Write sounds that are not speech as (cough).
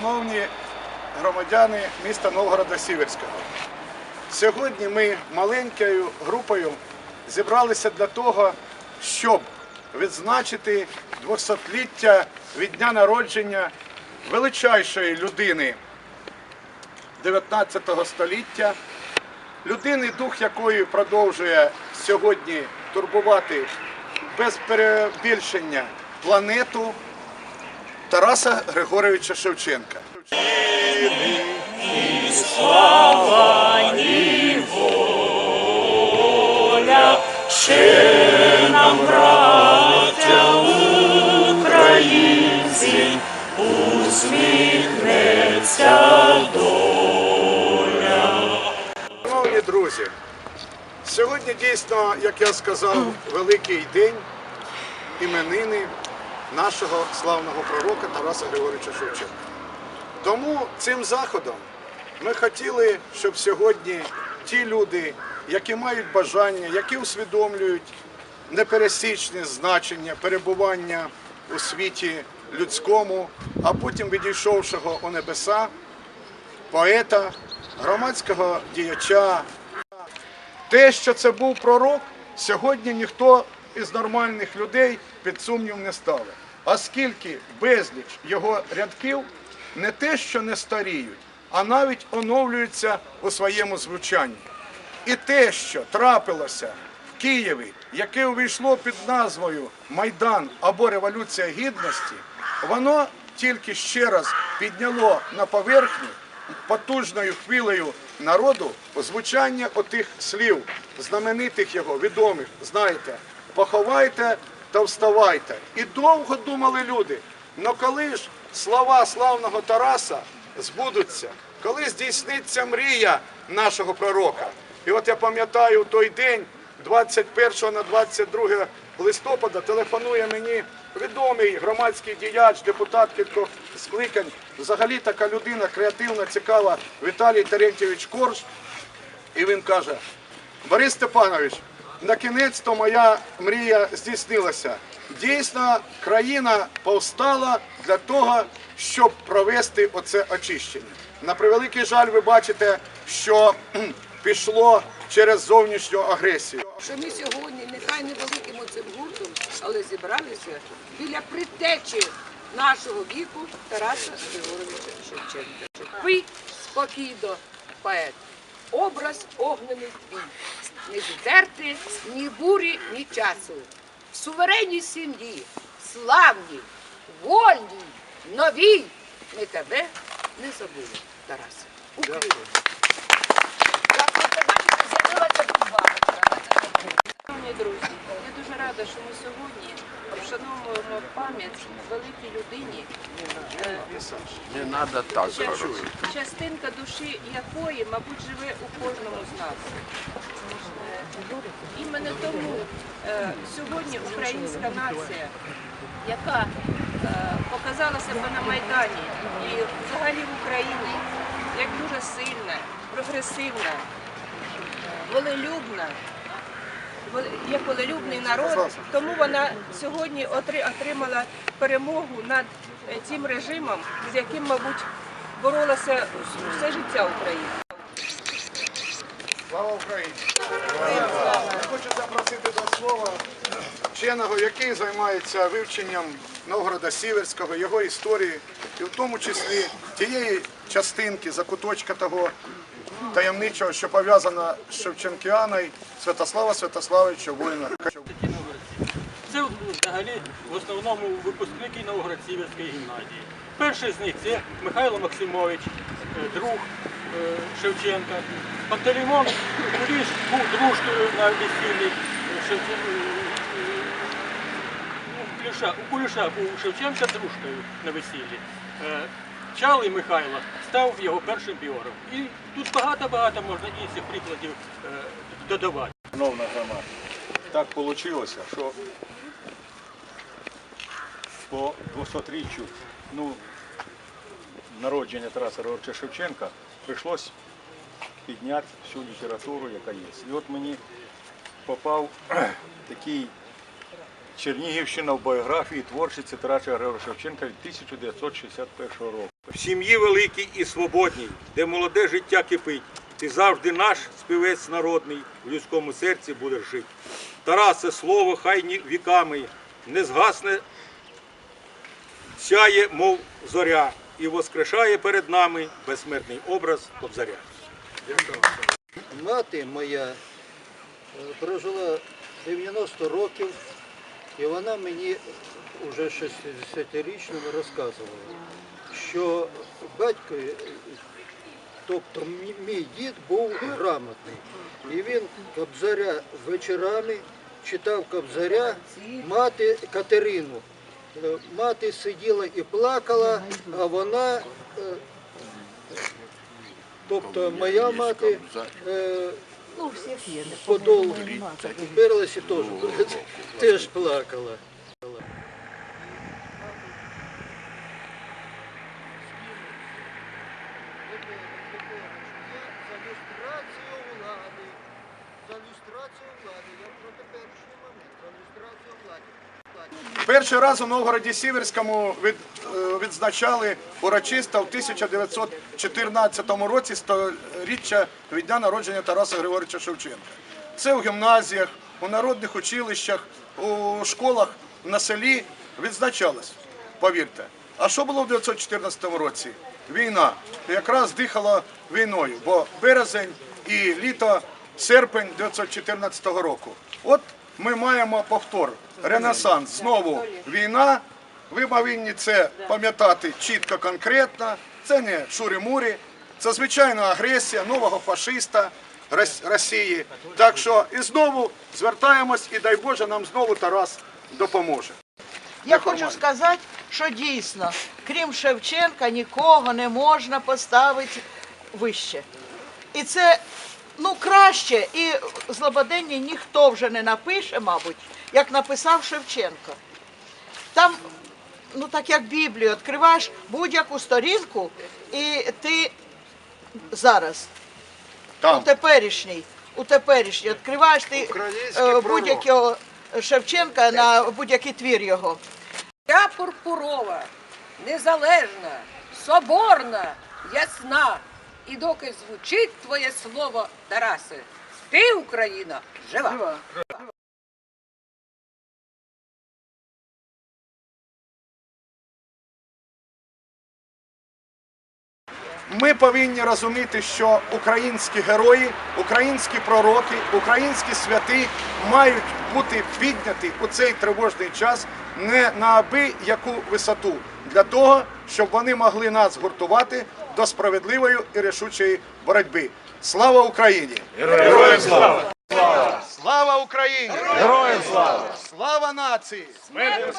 Шановні громадяни міста Новгорода Сіверського, сьогодні ми маленькою групою зібралися для того, щоб відзначити 200-ліття від дня народження величайшої людини 19 століття, людини, дух якої продовжує сьогодні турбувати без перебільшення планету Тараса Григоровича Шевченка. Шановні друзі, сьогодні дійсно, як я сказав, великий день іменини нашого славного пророка Тараса Григоровича Шевченка. Тому цим заходом ми хотіли, щоб сьогодні ті люди, які мають бажання, які усвідомлюють непересічне значення перебування у світі людському, а потім відійшовшого у небеса, поета, громадського діяча. Те, що це був пророк, сьогодні ніхто із нормальних людей під сумнів не ставить. Оскільки безліч його рядків не те, що не старіють, а навіть оновлюються у своєму звучанні. І те, що трапилося в Києві, яке увійшло під назвою Майдан або Революція Гідності, воно тільки ще раз підняло на поверхню потужною хвилею народу звучання отих слів, знаменитих його, відомих, знаєте, поховайте та вставайте. І довго думали люди, но коли ж слова славного Тараса збудуться, коли здійсниться мрія нашого пророка. І от я пам'ятаю той день, 21 на 22 листопада, телефонує мені відомий громадський діяч, депутат кількох скликань, взагалі така людина креативна, цікава, Віталій Терентьєвич Корж. І він каже: Борис Степанович, на кінець то моя мрія здійснилася. Дійсно, країна повстала для того, щоб провести оце очищення. На превеликий жаль, ви бачите, що (clears throat) пішло через зовнішню агресію. що ми сьогодні, нехай невеликим оцим гуртом, але зібралися біля притечі нашого віку Тараса Григоровича Шевченка. Ви спокійно, поет, образ огнений бій, не здерти ні бурі, ні часу. В суверенній сім'ї, славній, вольній, новій, ми тебе не забули, Тарасе. Україна! Друзі, я дуже рада, що ми сьогодні вшановуємо пам'ять великій людині, Не надо так говорити. частинка душі якої, мабуть, живе у кожному з нас. Іменно тому е, сьогодні українська нація, яка е, показала себе на Майдані і взагалі в Україні як дуже сильна, прогресивна, волелюбна, є волелюбний народ, тому вона сьогодні отримала перемогу над е, тим режимом, з яким, мабуть, боролася все життя України. Слава Україні! Я хочу запросити до слова вченого, який займається вивченням Новгорода Сіверського, його історії, і в тому числі тієї частинки, закуточка того таємничого, що пов'язано з Шевченкіаною Святослава Святославича воїна. Це взагалі в основному випускники Новгород-Сіверської гімназії. Перший з них це Михайло Максимович, е, друг е, Шевченка. Пантелеймон Куліш був дружкою на весіллі Шевченка. У Куліша був Шевченка дружкою на весіллі. Чалий Михайло став його першим біографом. І тут багато-багато можна інших прикладів е, додавати. Шановна громада, так вийшло, що по 200-річчю ну, народження Тараса Григоровича Шевченка прийшлось підняти всю літературу, яка є. І от мені попав (clears throat) такий Чернігівщина в біографії творчості Тараса Григоровича Шевченка від 1961 року. В сім'ї великій і свободній, де молоде життя кипить, ти завжди наш співець народний, в людському серці будеш жити. Тарасе, слово, хай віками не згасне, сяє, мов зоря, і воскрешає перед нами безсмертний образ Кобзаря. Мати моя е, прожила 90 років, і вона мені вже 60-річному розказувала, що батько, е, тобто мій- дід був грамотний. І він Кобзаря вечорами читав Кобзаря мати Катерину. Е, Мати сиділа і плакала, а вона е, Тобто моя мати е, подол вперлася теж, (laughs) теж плакала. За люстрацію влади, за люстрацію влади, я про теперішній момент, люстрацію влади. Перший раз у Новгороді Сіверському від, е, відзначали урочисто в 1914 році сторіччя від дня народження Тараса Григоровича Шевченка. Це в гімназіях, у народних училищах, у школах на селі відзначалось, повірте. А що було в 1914 році? Війна. Якраз дихала війною, бо березень і літо, серпень 1914 року. От ми маємо повтор, ренесанс, знову війна. Ви повинні це пам'ятати чітко, конкретно. Це не шурі-мурі, це звичайна агресія нового фашиста Росії. Так що і знову звертаємось, і дай Боже, нам знову Тарас допоможе. Я хочу сказати, що дійсно, крім Шевченка, нікого не можна поставити вище. І це ну краще, і злободенні ніхто вже не напише, мабуть, як написав Шевченко. Там, ну так як Біблію, відкриваєш будь-яку сторінку, і ти зараз у Там. теперішній, у теперішній відкриваєш ти е, будь-якого Шевченка на будь-який твір його. Я пурпурова, незалежна, соборна, ясна. І доки звучить твоє слово, Тарасе, ти, Україна, жива. Ми повинні розуміти, що українські герої, українські пророки, українські святи мають бути підняті у цей тривожний час не на аби яку висоту для того, щоб вони могли нас гуртувати до справедливої і рішучої боротьби. Слава Україні! Героям слава! Слава Україні! Героям слава! Слава нації! Смерть!